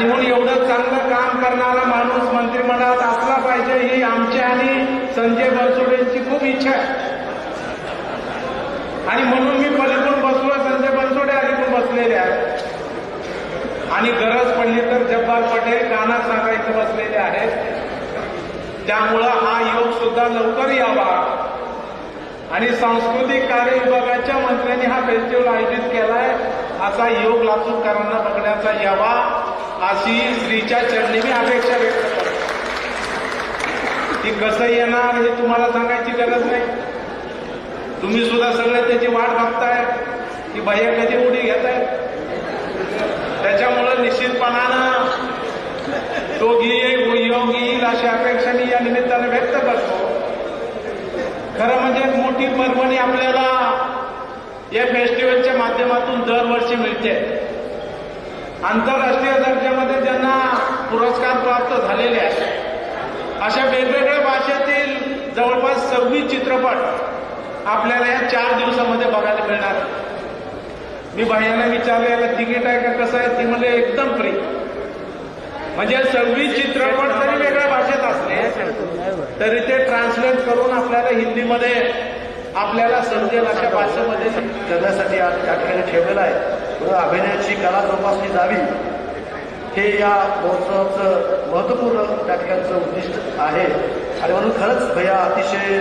आणि म्हणून एवढं चांगलं काम करणारा माणूस मंत्रिमंडळात असला पाहिजे ही आमची आणि संजय बनसोडेंची खूप इच्छा आहे. आणि म्हणून मी पलीकडून बसलो संजय बनसोडे अलीकडून बसलेले आहेत. आणि गरज पडली तर जब्बार पटेल गाणं सांगायचं बसलेले आहेत. त्यामुळं हा योग सुद्धा लवकर यावा. आणि सांस्कृतिक कार्य विभागाच्या मंत्र्यांनी हा फेस्टिवल आयोजित केलाय असा योग लातूरकरांना बघण्याचा यावा. अशी स्त्रीच्या चरणी मी अपेक्षा व्यक्त करतो. ती कसं येणार हे तुम्हाला सांगायची गरज नाही. तुम्ही सुद्धा सगळे त्याची वाट बघताय की भैया कधी उडी घेताय? त्याच्यामुळं निश्चितपणानं तो घेईल योग येईल अशी अपेक्षा मी या निमित्ताने व्यक्त करतो. खरं म्हणजे एक मोठी पर्वणी आपल्याला या फेस्टिवलच्या माध्यमातून दरवर्षी मिळते. आंतरराष्ट्रीय दर्जामध्ये ज्यांना पुरस्कार प्राप्त झालेले आहेत. अशा वेगवेगळ्या भाषेतील जवळपास सव्वीस चित्रपट आपल्याला या चार दिवसामध्ये बघायला मिळणार मी बाह्यांना विचारलं याला तिकीट आहे का? कसं आहे? ती म्हणजे एकदम फ्री म्हणजे सव्वीस चित्रपट जरी वेगळ्या भाषेत असले तरी ते ट्रान्सलेट करून आपल्याला हिंदीमध्ये आपल्याला समजेल अशा भाषेमध्ये. करण्यासाठी आज या ठिकाणी ठेवलेलं आहे. अभिनयाची कला जोपासली जावी. हे या महोत्सवाचं महत्त्वपूर्ण त्या ठिकाणचं उद्दिष्ट आहे. आणि म्हणून खरंच भैया अतिशय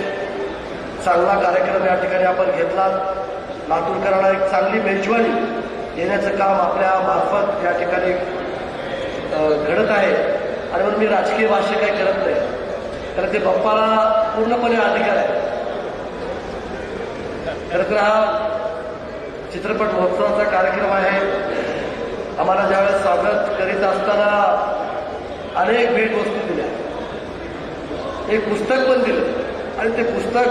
चांगला कार्यक्रम या ठिकाणी आपण घेतला. लातूरकरांना एक चांगली मेजवानी देण्याचं काम आपल्या मार्फत या ठिकाणी घडत आहे. आणि म्हणून मी राजकीय भाषे काही करत नाही. कारण ते बाप्पाला पूर्णपणे अधिकार आहे. खरं तर हा चित्रपट महोत्सवाचा कार्यक्रम आहे. आम्हाला ज्यावेळेस स्वागत करीत असताना अनेक भेटवस्तू दिल्या. एक पुस्तक पण दिलं. आणि ते पुस्तक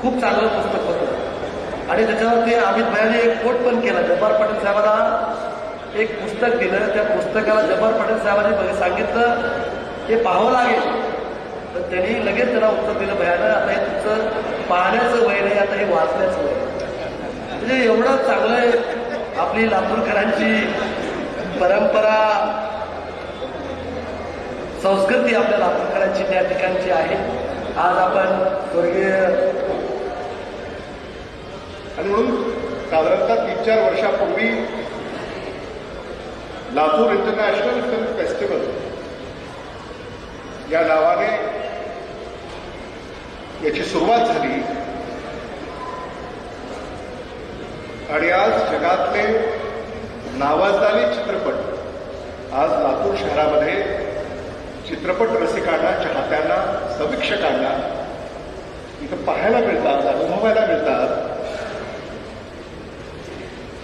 खूप चांगलं पुस्तक होतं. आणि त्याच्यावरती अमित भयाने एक कोट पण केला. जब्बार पाटील साहेबांना एक पुस्तक दिलं. त्या पुस्तकाला जब्बार पाटील साहेबांनी बघ- सांगितलं हे पाहावं लागेल. तर त्यांनी लगेच त्याला उत्तर दिलं भयानं आता हे तुमचं पाहण्याचं वय नाही आता हे वाचण्याचं वय म्हणजे एवढं चांगलं आहे. आपली लातूरकरांची परंपरा संस्कृती आपल्या लातूरकरांची त्या ठिकाणची आहे. आज आपण स्वर्गीय आणि म्हणून साधारणतः तीन चार वर्षापूर्वी लातूर इंटरनॅशनल फिल्म फेस्टिवल या नावाने याची सुरुवात झाली. आणि आज जगातले नावाजलेले चित्रपट आज लातूर शहरामध्ये चित्रपट रसिकांना चाहत्यांना समीक्षकांना इथं पाहायला मिळतात अनुभवायला मिळतात.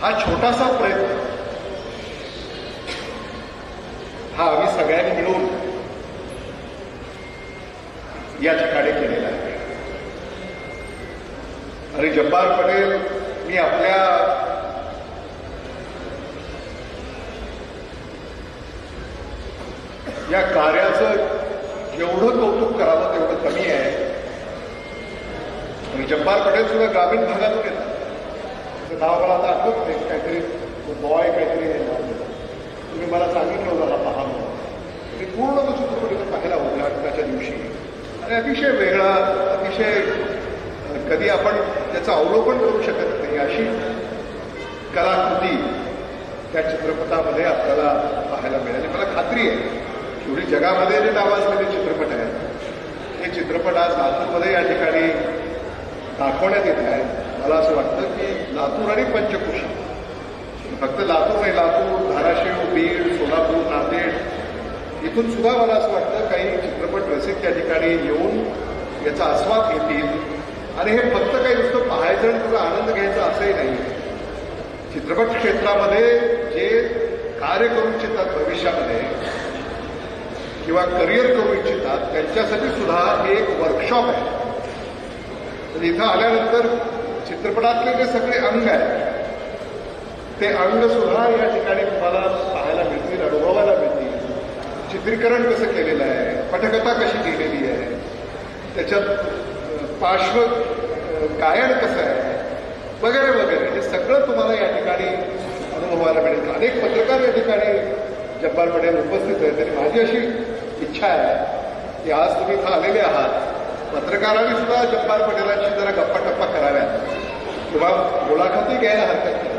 हा छोटासा प्रयत्न हा आम्ही सगळ्यांनी मिळून या ठिकाणी केलेला आहे. आणि जब्बार पटेल मी आपल्या या कार्याचं जेवढं कौतुक करावं तेवढं कमी आहे. आणि जब्बार पटेल सुद्धा ग्रामीण भागातून येतात त्याचं नाव मला आता आठवत नाही काहीतरी बॉय काहीतरी आहे तुम्ही मला सांगितलं होतं मला पहा मी पूर्ण तो चित्रपट इथं पाहिला होता नाटकाच्या दिवशी. आणि अतिशय वेगळा अतिशय कधी आपण त्याचं अवलोकन करू शकत नाही. अशी कलाकृती त्या चित्रपटामध्ये आपल्याला पाहायला मिळाली. मला खात्री आहे एवढी जगामध्ये जे नावाजलेले चित्रपट आहेत हे चित्रपट आज लातूरमध्ये या ठिकाणी दाखवण्यात येत आहेत. मला असं वाटतं की लातूर आणि पंचकृषी फक्त लातूर नाही लातूर धाराशिव बीड सोलापूर नांदेड इथून सुद्धा मला असं वाटतं काही चित्रपट रसिक त्या ठिकाणी येऊन याचा आस्वाद घेतील. आणि हे फक्त काही नुसतं पाहायचं आणि त्याचा आनंद घ्यायचा असंही नाही. चित्रपट क्षेत्रामध्ये जे कार्य करू इच्छितात भविष्यामध्ये किंवा करिअर करू इच्छितात त्यांच्यासाठी सुद्धा हे एक वर्कशॉप आहे. तर इथं आल्यानंतर चित्रपटातले जे सगळे अंग आहेत ते अंग सुद्धा या ठिकाणी तुम्हाला पाहायला मिळतील अनुभवायला मिळतील. चित्रीकरण कसं केलेलं आहे? पटकथा कशी केलेली आहे? त्याच्यात पार्श्व गायन कसं आहे? वगैरे वगैरे. हे सगळं तुम्हाला या ठिकाणी अनुभवायला मिळेल. अनेक पत्रकार या ठिकाणी जब्बार पटेल उपस्थित आहेत. आणि माझी अशी इच्छा आहे की आज तुम्ही इथं आलेले आहात. पत्रकारांनी सुद्धा जब्बार पटेलांशी जरा गप्पा टप्पा कराव्यात. किंवा मुलाखती घ्यायला हरकत नाही.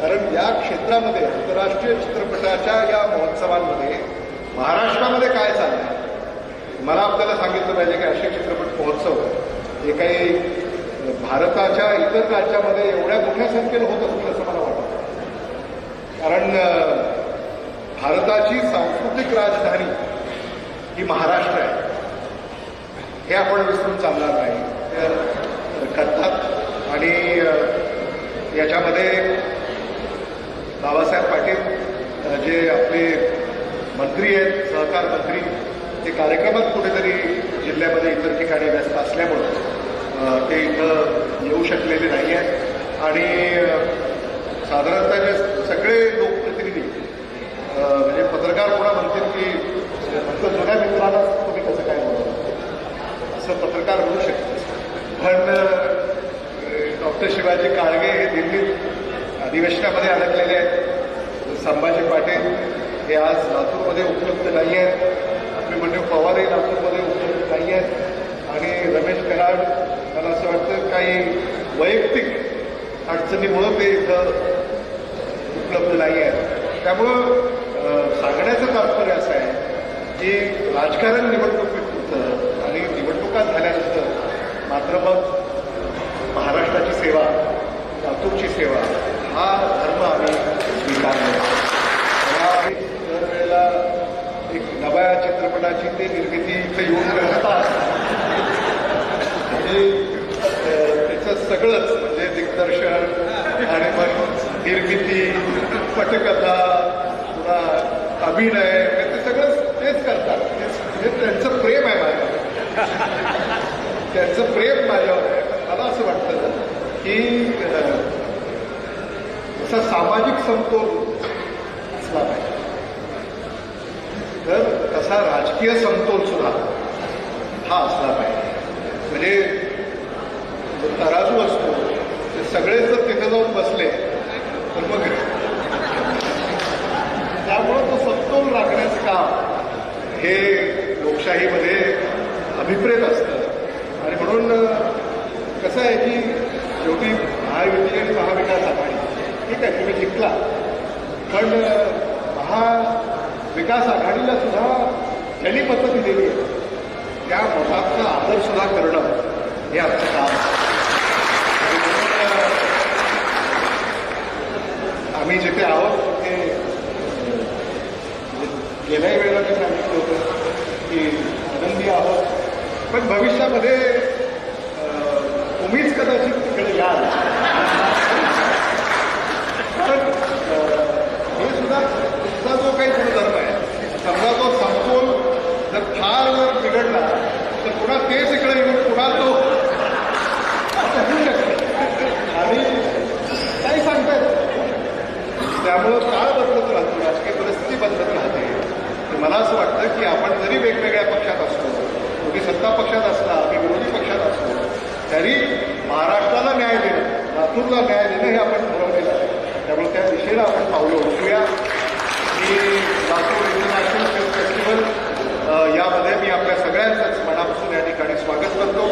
कारण या क्षेत्रामध्ये आंतरराष्ट्रीय चित्रपटाच्या या महोत्सवांमध्ये महाराष्ट्रामध्ये काय चाललंय? मला आपल्याला सांगितलं पाहिजे की असे चित्रपट महोत्सव हे काही भारताच्या इतर राज्यामध्ये एवढ्या मोठ्या संख्येनं होत असतील असं मला वाटतं. कारण भारताची सांस्कृतिक राजधानी ही महाराष्ट्र आहे. हे आपण विसरून चालणार नाही. तर करतात आणि याच्यामध्ये बाबासाहेब पाटील जे आपले मंत्री आहेत सहकार मंत्री ते कार्यक्रमात कुठेतरी जिल्ह्यामध्ये इतर ठिकाणी व्यस्त असल्यामुळं ते इथं येऊ शकलेले नाही आहेत. आणि साधारणतः जे सगळे लोकप्रतिनिधी म्हणजे पत्रकार कोणा म्हणतील की फक्त जुन्या मित्रांना तुम्ही कसं काय म्हणतो? असं पत्रकार होऊ शकतं पण डॉक्टर शिवाजी काळगे हे दिल्लीत अधिवेशनामध्ये अडकलेले आहेत. संभाजी पाटील हे आज लातूरमध्ये उपलब्ध नाही आहेत. अभिमन्यू पवारही लातूरमध्ये उपलब्ध नाही आहेत. आणि रमेश कराड मला असं वाटतं काही वैयक्तिक अडचणीमुळं ते इथं उपलब्ध नाही आहेत त्यामुळं सांगण्याचं तात्पर्य असं आहे की राजकारण निवडणुकीपुरतं आणि निवडणुका झाल्यानंतर मात्र मग महाराष्ट्राची सेवा लातूरची सेवा हा धर्म आम्ही स्वीकारला तेव्हा आम्ही दरवेळेला एक नव्या चित्रपटाची ते निर्मिती इथे येऊन करतात आणि अं, त्याचं सगळंच म्हणजे दिग्दर्शन आणि मग निर्मिती पटकथा पुन्हा अभिनय म्हणजे ते सगळं तेच करतात. तेच- म्हणजे त्यांचं प्रेम आहे माझ्यावर. त्यांचं प्रेम माझ्यावर आहे. मला असं वाटतं की असा सामाजिक समतोल असला पाहिजे. तर तसा राजकीय समतोल सुद्धा हा असला पाहिजे. म्हणजे जो तराजू असतो सगळेच जर तिथे जाऊन बसले तर मग त्यामुळं तो समतोल राखण्याचं काम हे लोकशाहीमध्ये अभिप्रेत असतं. आणि म्हणून कसं आहे की शेवटी महायुती आणि महाविकास आघाडी ठीक आहे तुम्ही जिंकला. पण महाविकास आघाडीला सुद्धा त्यांनी मतं दिलेली आहे त्या मताचा आदर सुद्धा करणं हे आमचं काम आहे. आणि म्हणून, अं, आम्ही जिथे आहोत ते गेल्याही वेळेला मी सांगितलं होतं की आनंदी आहोत. पण भविष्यामध्ये तुम्हीच कदाचित तिकडे याल. पण हे सुद्धा तुमचा जो काही गुणधर्म आहे समजा तो समतोल जर फार जर बिघडला तर पुन्हा तेच इकडे येऊन पुन्हा तो असं होऊ शकतं आणि काही सांगता येत नाही. त्यामुळं काळ बदलत राहतो राजकीय परिस्थिती बदलत राहते. तर मला असं वाटतं की आपण जरी वेगवेगळ्या पक्षात असतो तुम्ही सत्ता पक्षात असला आम्ही विरोधी पक्षात असतो तरी महाराष्ट्राला न्याय देणं लातूरला न्याय देणं हे आपण ठरवलेलं आहे. त्यामुळे त्या दिशेला आपण पावलं उठूया की लातूर इंटरनॅशनल फिल्म फेस्टिवल यामध्ये मी आपल्या सगळ्यांचंच मनापासून या ठिकाणी स्वागत करतो.